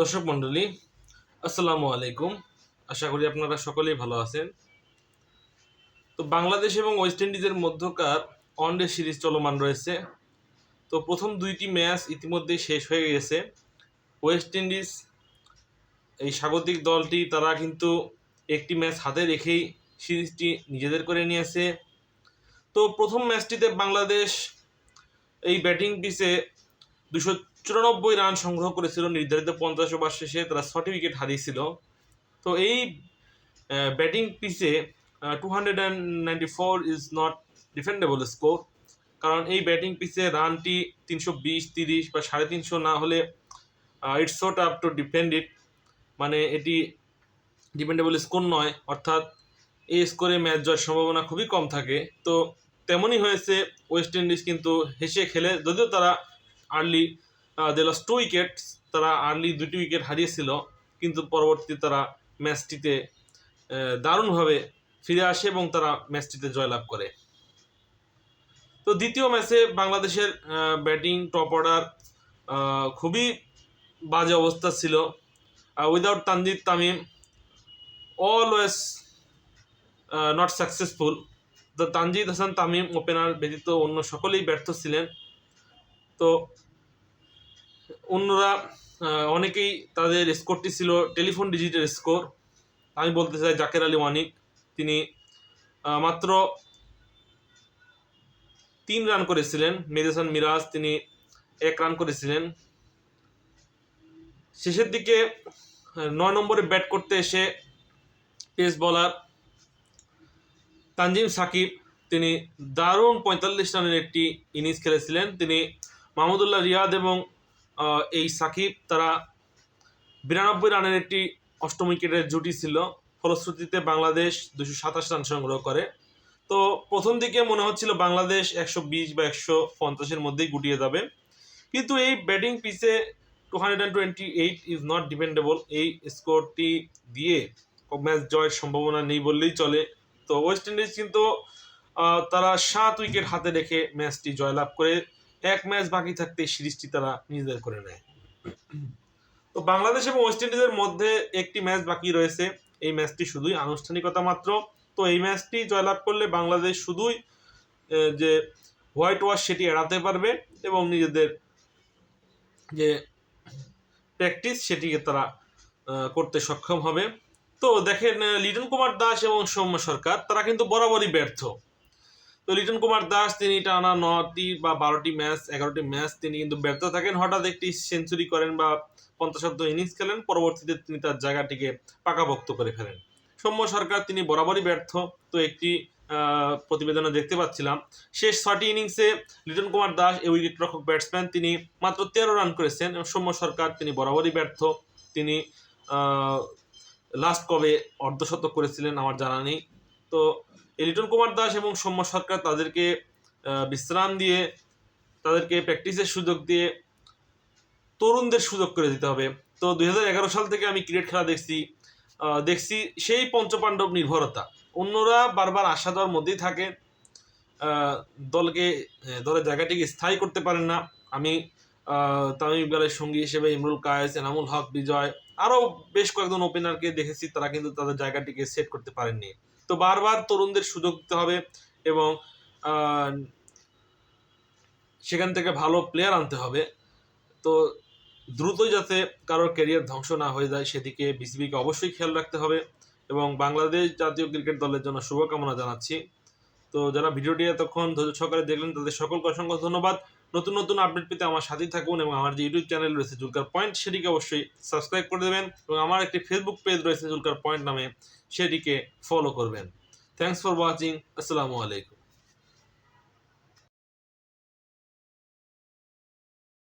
দর্শক মণ্ডলী, আসসালামু আলাইকুম। আশা করি আপনারা সকলেই ভালো আছেন। তো বাংলাদেশ এবং ওয়েস্ট ইন্ডিজের মধ্যকার ওয়ানডে সিরিজ চলমান রয়েছে। তো প্রথম দুইটি ম্যাচ ইতিমধ্যেই শেষ হয়ে গেছে। ওয়েস্ট ইন্ডিজ, এই স্বাগতিক দলটি, তারা কিন্তু একটি ম্যাচ হাতে রেখেই সিরিজটি নিজেদের করে নিয়েছে। তো প্রথম ম্যাচটিতে বাংলাদেশ এই ব্যাটিং পিচে দুশো চুরানব্বই রান সংগ্রহ করেছিল, নির্ধারিত পঞ্চাশ ওভার শেষে তারা ছটি উইকেট হারিয়েছিল। তো এই ব্যাটিং পিচে two hundred and ninety four is not defendable score কারণ এই ব্যাটিং পিচে রানটি তিনশো বিশ, তিরিশ বা সাড়ে তিনশো না হলে it's shot up to depend it মানে এটি ডিপেন্ডেবল স্কোর নয়, অর্থাৎ এই স্কোরে ম্যাচ জয়ের সম্ভাবনা খুবই কম থাকে। তো তেমনই হয়েছে ওয়েস্ট ইন্ডিজ কিন্তু হেসে খেলে, যদিও তারা early they lost two wickets তারা আর্লি দুটি উইকেট হারিয়েছিল, কিন্তু পরবর্তীতে তারা ম্যাচটিতে দারুণভাবে ফিরে আসে এবং তারা ম্যাচটিতে জয়লাভ করে। তো দ্বিতীয় ম্যাচে বাংলাদেশের ব্যাটিং টপ অর্ডার খুবই বাজে অবস্থা ছিল। Without Tanzid Tamim always not successful তো তানজিদ হাসান তামিম ওপেনার ব্যতীত অন্য সকলেই ব্যর্থ ছিলেন। তো অন্যরা অনেকেই তাদের স্কোরটি ছিল টেলিফোন ডিজিটের স্কোর আমি বলতে চাই জাকের আলী ওয়ানিক, তিনি মাত্র তিন রান করেছিলেন। মেদেসান মিরাজ, তিনি এক রান করেছিলেন। শেষের দিকে নয় নম্বরে ব্যাট করতে এসে পেস বলার তানজিম সাকিব, তিনি দারুণ পঁয়তাল্লিশ রানের একটি ইনিংস খেলেছিলেন। তিনি মাহমুদুল্লাহ রিয়াদ এবং এই সাকিব তারা বিরানব্বই রানের একটি অষ্টম উইকেটের জুটি ছিল। ফলশ্রুতিতে বাংলাদেশ দুশো সাতাশ রান সংগ্রহ করে। তো প্রথম দিকে মনে হচ্ছিল বাংলাদেশ একশো বিশ বা একশো পঞ্চাশের মধ্যেই গুটিয়ে যাবে। কিন্তু এই ব্যাটিং পিচে two hundred and twenty eight is not dependable. এই স্কোরটি দিয়ে ম্যাচ জয়ের সম্ভাবনা নেই বললেই চলে। তো ওয়েস্ট ইন্ডিজ কিন্তু তারা সাত উইকেট হাতে রেখে ম্যাচটি জয়লাভ করে এক ম্যাচ বাকি থাকতে সিরিজটি তারা নিজেদের করে নেয়। তো বাংলাদেশ এবং ওয়েস্ট ইন্ডিজের মধ্যে একটি ম্যাচ বাকি রয়েছে। এই ম্যাচটি শুধুই আনুষ্ঠানিকতা মাত্র। তো এই ম্যাচটি জয়লাভ করলে বাংলাদেশ শুধুই যে হোয়াইট ওয়াশ সেটি এড়াতে পারবে এবং নিজেদের যে প্র্যাকটিস সেটিকে তারা করতে সক্ষম হবে। তো দেখেন, লিটন কুমার দাস এবং সৌম্য সরকার, তারা কিন্তু বরাবরই ব্যর্থ। তো লিটন কুমার দাস তিনি টানা নটি বা বারোটি ম্যাচ, এগারোটি ম্যাচ তিনি কিন্তু ব্যর্থ থাকেন। হঠাৎ একটি সেঞ্চুরি করেন বা পঞ্চাশাব্দ ইনিংস খেলেন, পরবর্তীতে তিনি তার জায়গাটিকে পাকাভক্ত করে ফেলেন। সৌম্য সরকার তিনি বরাবরই ব্যর্থ। তো একটি প্রতিবেদনে দেখতে পাচ্ছিলাম, শেষ ছটি ইনিংসে লিটন কুমার দাস এই উইকেট রক্ষক ব্যাটসম্যান, তিনি মাত্র তেরো রান করেছেন এবং সৌম্য সরকার তিনি বরাবরই ব্যর্থ। তিনি লাস্ট কবে অর্ধশতক করেছিলেন, আমার জানা নেই। তো লিটন কুমার দাস এবং সৌম্য সরকার তাদেরকে বিশ্রাম দিয়ে তাদেরকে প্র্যাকটিসের সুযোগ দিয়ে তরুণদের সুযোগ করে দিতে হবে। তো দুই হাজার এগারো সাল থেকে আমি ক্রিকেট খেলা দেখছি দেখছি সেই পঞ্চপাণ্ডব নির্ভরতা। অন্যরা বারবার আশা দেওয়ার মধ্যেই থাকে দলকে দলের জায়গাটিকে স্থায়ী করতে পারেন না। আমি তামিম ইকবালের সঙ্গী হিসেবে ইমরুল কায়েস, এনামুল হক, বিজয়, আরও বেশ কয়েকজন ওপেনারকে দেখেছি, তারা কিন্তু তাদের জায়গাটিকে সেট করতে পারেননি। তো বারবার তরুণদের সুযোগ দিতে হবে এবং সেখান থেকে ভালো প্লেয়ার আনতে হবে। তো দ্রুত যাতে কারোর ক্যারিয়ার ধ্বংস না হয়ে যায়, সেদিকে বিসিবিকে অবশ্যই খেয়াল রাখতে হবে এবং বাংলাদেশ জাতীয় ক্রিকেট দলের জন্য শুভকামনা জানাচ্ছি। তো যারা ভিডিওটি এতক্ষণ ধৈর্য সহকারে দেখলেন, তাদের সকলকে অসংখ্য ধন্যবাদ। নতুন নতুন আপডেট পেতে আমার সাথেই থাকুন এবং আমার যে ইউটিউব চ্যানেল রয়েছে জুলকার পয়েন্ট সেটিকে অবশ্যই সাবস্ক্রাইব করে দেবেন এবং আমার একটি ফেসবুক পেজ রয়েছে জুলকার পয়েন্ট নামে, সেটিকে ফলো করবেন। থ্যাংকস ফর ওয়াচিং আসসালামু আলাইকুম।